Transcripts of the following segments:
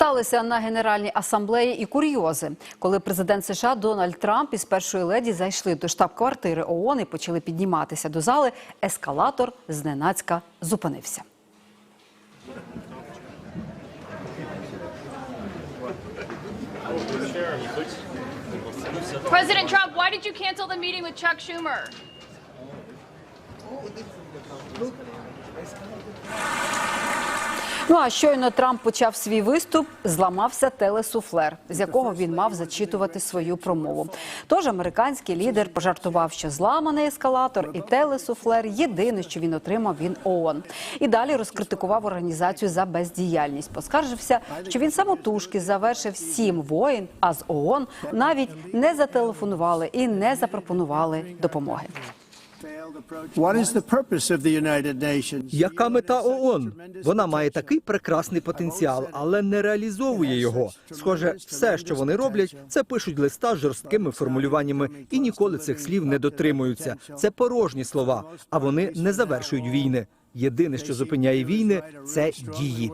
Сталися на генеральній асамблеї і курйози, коли президент США Дональд Трамп із першої леді зайшли до штаб-квартири ООН і почали підніматися до зали. Ескалатор зненацька зупинився. President Trump, why did you cancel the meeting with Chuck Schumer? Ну а щойно Трамп почав свій виступ, зламався телесуфлер, з якого він мав зачитувати свою промову. Тож американський лідер пожартував, що зламаний ескалатор і телесуфлер єдине, що він отримав він ООН. І далі розкритикував організацію за бездіяльність. Поскаржився, що він самотужки завершив сім воїн, а з ООН навіть не зателефонували і не запропонували допомоги. Яка мета ООН? Вона має такий прекрасний потенціал, але не реалізовує його. Схоже, все, що вони роблять, це пишуть листа жорсткими формулюваннями і ніколи цих слів не дотримуються. Це порожні слова, а вони не завершують війни. Єдине, що зупиняє війни, це дії.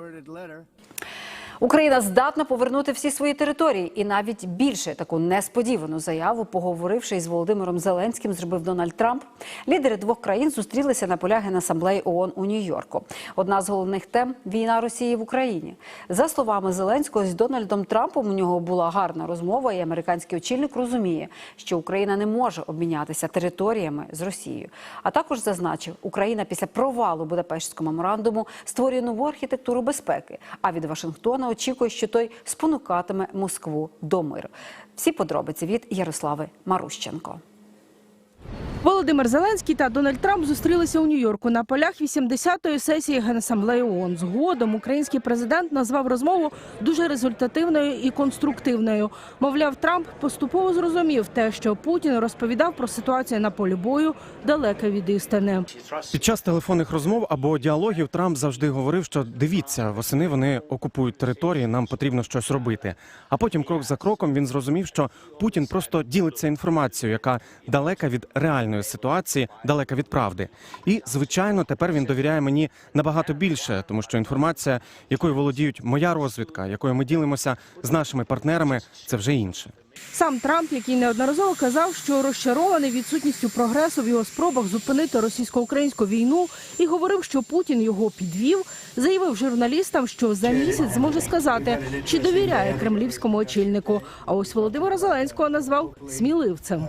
Україна здатна повернути всі свої території, і навіть більше таку несподівану заяву, поговоривши із Володимиром Зеленським, зробив Дональд Трамп. Лідери двох країн зустрілися на полях Генасамблеї ООН у Нью-Йорку. Одна з головних тем війна Росії в Україні. За словами Зеленського, з Дональдом Трампом у нього була гарна розмова, і американський очільник розуміє, що Україна не може обмінятися територіями з Росією. А також зазначив, Україна після провалу Будапештського меморандуму створює нову архітектуру безпеки. А від Вашингтона очікує, що той спонукатиме Москву до миру. Всі подробиці від Ярослави Марущенко. Володимир Зеленський та Дональд Трамп зустрілися у Нью-Йорку на полях 80-ї сесії Генасамблеї ООН. Згодом український президент назвав розмову дуже результативною і конструктивною. Мовляв, Трамп поступово зрозумів те, що Путін розповідав про ситуацію на полі бою далеке від істини. Під час телефонних розмов або діалогів Трамп завжди говорив, що дивіться, восени вони окупують території, нам потрібно щось робити. А потім, крок за кроком, він зрозумів, що Путін просто ділиться інформацією, яка далека від реальної ситуації, далека від правди. І звичайно, тепер він довіряє мені набагато більше, тому що інформація, якою володіють моя розвідка, якою ми ділимося з нашими партнерами, це вже інше. Сам Трамп, який неодноразово казав, що розчарований відсутністю прогресу в його спробах зупинити російсько-українську війну, і говорив, що Путін його підвів, заявив журналістам, що за місяць зможе сказати, чи довіряє кремлівському очільнику. А ось Володимира Зеленського назвав сміливцем.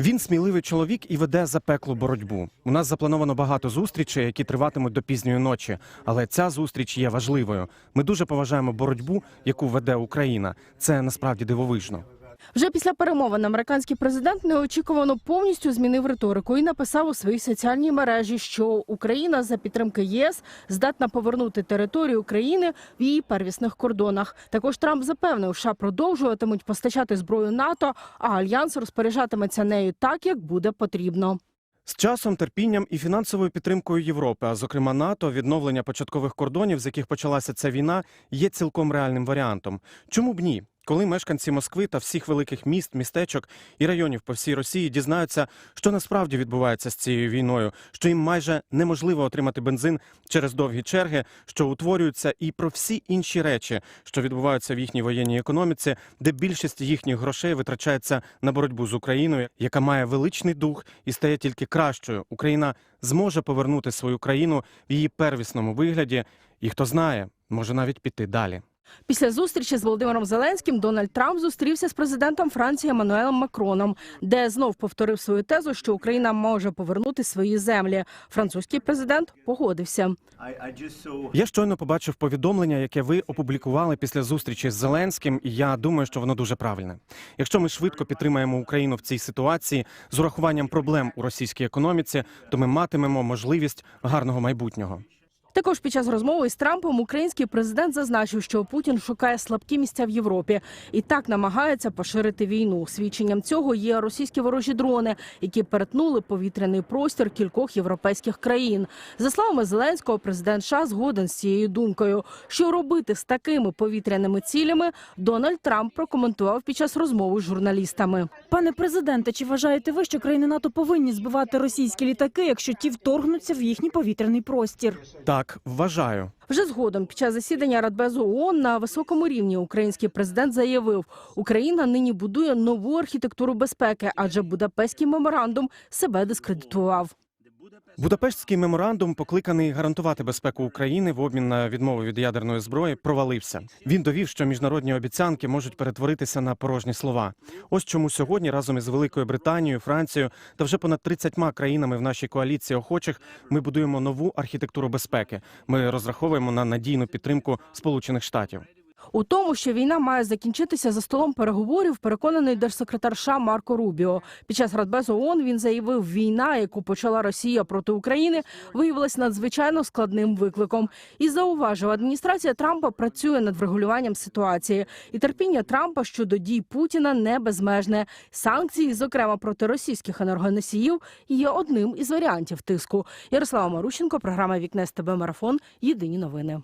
Він сміливий чоловік і веде запеклу боротьбу. У нас заплановано багато зустрічей, які триватимуть до пізньої ночі. Але ця зустріч є важливою. Ми дуже поважаємо боротьбу, яку веде Україна. Це насправді дивовижно. Вже після перемовин американський президент неочікувано повністю змінив риторику і написав у своїй соціальній мережі, що Україна за підтримки ЄС здатна повернути територію України в її первісних кордонах. Також Трамп запевнив, що продовжуватимуть постачати зброю НАТО, а альянс розпоряджатиметься нею так, як буде потрібно. З часом, терпінням і фінансовою підтримкою Європи, а зокрема НАТО, відновлення початкових кордонів, з яких почалася ця війна, є цілком реальним варіантом. Чому б ні? Коли мешканці Москви та всіх великих міст, містечок і районів по всій Росії дізнаються, що насправді відбувається з цією війною, що їм майже неможливо отримати бензин через довгі черги, що утворюються, і про всі інші речі, що відбуваються в їхній воєнній економіці, де більшість їхніх грошей витрачається на боротьбу з Україною, яка має величний дух і стає тільки кращою. Україна зможе повернути свою країну в її первісному вигляді, і хто знає, може навіть піти далі. Після зустрічі з Володимиром Зеленським Дональд Трамп зустрівся з президентом Франції Еммануелем Макроном, де знов повторив свою тезу, що Україна може повернути свої землі. Французький президент погодився. Я щойно побачив повідомлення, яке ви опублікували після зустрічі з Зеленським, і я думаю, що воно дуже правильне. Якщо ми швидко підтримаємо Україну в цій ситуації з урахуванням проблем у російській економіці, то ми матимемо можливість гарного майбутнього. Також під час розмови з Трампом український президент зазначив, що Путін шукає слабкі місця в Європі і так намагається поширити війну. Свідченням цього є російські ворожі дрони, які перетнули повітряний простір кількох європейських країн. За словами Зеленського, президент США згоден з цією думкою. Що робити з такими повітряними цілями, Дональд Трамп прокоментував під час розмови з журналістами. Пане президенте, чи вважаєте ви, що країни НАТО повинні збивати російські літаки, якщо ті вторгнуться в їхній повітряний простір? Так, так вважаю. Вже згодом під час засідання Радбезу ООН на високому рівні український президент заявив, Україна нині будує нову архітектуру безпеки, адже Будапештський меморандум себе дискредитував. Будапештський меморандум, покликаний гарантувати безпеку України в обмін на відмову від ядерної зброї, провалився. Він довів, що міжнародні обіцянки можуть перетворитися на порожні слова. Ось чому сьогодні разом із Великою Британією, Францією та вже понад 30 країнами в нашій коаліції охочих ми будуємо нову архітектуру безпеки. Ми розраховуємо на надійну підтримку Сполучених Штатів. У тому, що війна має закінчитися за столом переговорів, переконаний держсекретар США Марко Рубіо. Під час Радбезу ООН він заявив, війна, яку почала Росія проти України, виявилась надзвичайно складним викликом. І зауважив, адміністрація Трампа працює над врегулюванням ситуації, і терпіння Трампа щодо дій Путіна не безмежне. Санкції, зокрема проти російських енергоносіїв, є одним із варіантів тиску. Ярослава Марущенко, програма Вікне СТБ Марафон. Єдині новини.